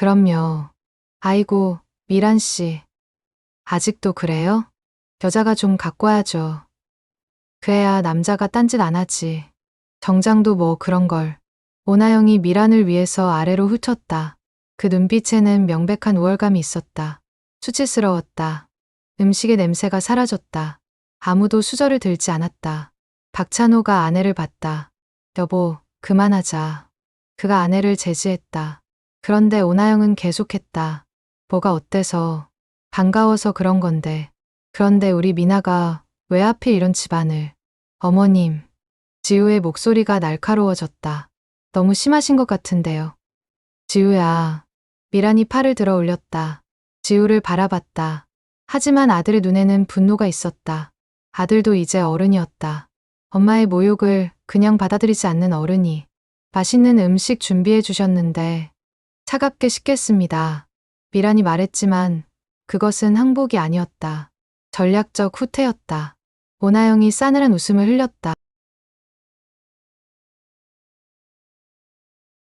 그럼요. 아이고, 미란 씨. 아직도 그래요? 여자가 좀 갖고 와야죠. 그래야 남자가 딴짓 안 하지. 정장도 뭐 그런 걸. 오나영이 미란을 위해서 아래로 훑었다. 그 눈빛에는 명백한 우월감이 있었다. 수치스러웠다. 음식의 냄새가 사라졌다. 아무도 수저를 들지 않았다. 박찬호가 아내를 봤다. 여보, 그만하자. 그가 아내를 제지했다. 그런데 오나영은 계속했다. 뭐가 어때서? 반가워서 그런 건데. 그런데 우리 미나가 왜 하필 이런 집안을. 어머님. 지우의 목소리가 날카로워졌다. 너무 심하신 것 같은데요. 지우야. 미란이 팔을 들어 올렸다. 지우를 바라봤다. 하지만 아들의 눈에는 분노가 있었다. 아들도 이제 어른이었다. 엄마의 모욕을 그냥 받아들이지 않는 어른이 맛있는 음식 준비해 주셨는데 차갑게 식겠습니다. 미란이 말했지만 그것은 항복이 아니었다. 전략적 후퇴였다. 오나영이 싸늘한 웃음을 흘렸다.